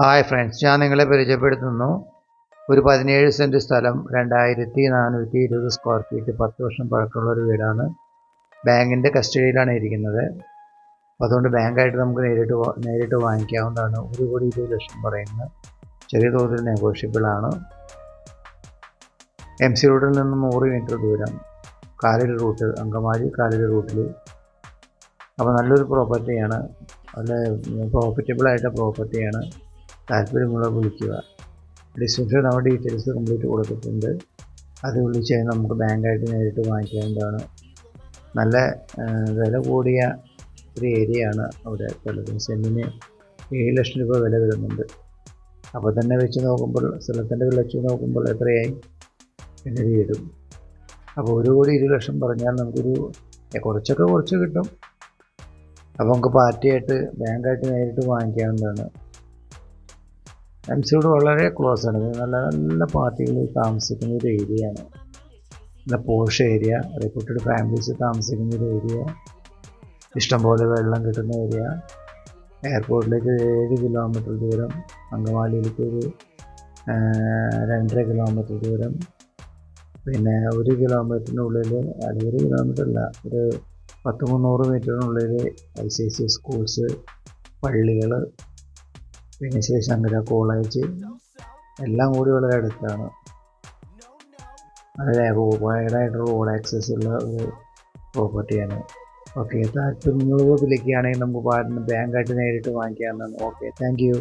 Hi friends ഞാൻ നിങ്ങളെ പരിചയപ്പെടുത്തുന്നു. ഒരു പതിനേഴ് സെന്റ് സ്ഥലം രണ്ടായിരത്തി നാനൂറ്റി ഇരുപത് സ്ക്വയർ ഫീറ്റ് പത്ത് വർഷം പഴക്കമുള്ള ഒരു വീടാണ്. ബാങ്കിന്റെ കസ്റ്റഡിയിലാണ് ഇരിക്കുന്നത്. അപ്പോൾ അതുകൊണ്ട് ബാങ്കായിട്ട് നമുക്ക് നേരിട്ട് നേരിട്ട് വാങ്ങിക്കാവുന്നതാണ്. ഒരു കോടി ഇരുപത് ലക്ഷം പറയുന്നത് ചെറിയ തോതിൽ നെഗോഷ്യബിൾ ആണ്. എം സി റോഡിൽ നിന്ന് നൂറ് മീറ്റർ ദൂരം. കാലിൽ റൂട്ട് അങ്കമാലി കാലിൽ റൂട്ടിൽ അപ്പോൾ നല്ലൊരു പ്രോപ്പർട്ടിയാണ് നല്ല പ്രോഫിറ്റബിളായിട്ട പ്രോപ്പർട്ടിയാണ് താല്പര്യമുള്ള വിളിക്കുക. ഡിസ്ക്രിപ്ഷൻ നമ്മുടെ ഡീറ്റെയിൽസ് കംപ്ലീറ്റ് കൊടുത്തിട്ടുണ്ട്. അത് വിളിച്ച് നമുക്ക് ബാങ്കായിട്ട് നേരിട്ട് വാങ്ങിക്കാവുന്നതാണ് നല്ല വില കൂടിയ ഒരു ഏരിയയാണ് അവിടെ ഉള്ളത്. സെന്റിന് ഏഴ് ലക്ഷം രൂപ വില വരുന്നുണ്ട്. അപ്പോൾ തന്നെ വെച്ച് നോക്കുമ്പോൾ സ്ഥലത്തിന്റെ വില വെച്ച് നോക്കുമ്പോൾ എത്രയായി? പിന്നെ വീടും അപ്പോൾ ഒരു കോടി ഇരുപത് ലക്ഷം പറഞ്ഞാൽ നമുക്കൊരു കുറച്ചൊക്കെ കുറച്ച് കിട്ടും. അപ്പോൾ നമുക്ക് പാർട്ടിയായിട്ട് ബാങ്കായിട്ട് നേരിട്ട് വാങ്ങിക്കാവുന്നതാണ്. എം സിയോട് വളരെ ക്ലോസ് ആണ്. നല്ല നല്ല പാർട്ടികൾ താമസിക്കുന്ന ഒരു ഏരിയ ആണ്. നല്ല പോഷ് ഏരിയ റിപ്പോർട്ടഡ് ഫാമിലീസ് താമസിക്കുന്ന ഒരു ഏരിയ ഇഷ്ടംപോലെ വെള്ളം കിട്ടുന്ന ഏരിയ എയർപോർട്ടിലേക്ക് ഏഴ് കിലോമീറ്റർ ദൂരം അങ്കമാലിയിലേക്ക് ഒരു രണ്ടര കിലോമീറ്റർ ദൂരം. പിന്നെ ഒരു കിലോമീറ്ററിനുള്ളിൽ അല്ല ഒരു കിലോമീറ്റർ അല്ല ഒരു പത്ത് മുന്നൂറ് മീറ്ററിനുള്ളിൽ I C I C schools പള്ളികൾ പിന്നെ ശിവശങ്കര കോളേജ് എല്ലാം കൂടി വളരെ അടുത്താണ്. വളരെ വൈഡായിട്ട് റോഡ് ആക്സസ് ഉള്ള ഒരു പ്രോപ്പർട്ടിയാണ് ഓക്കെ താല്പര്യമുള്ളത് വിളിക്കുകയാണെങ്കിൽ നമുക്ക് ബാങ്കായിട്ട് നേരിട്ട് വാങ്ങിക്കാവുന്നതാണ്. Okay thank you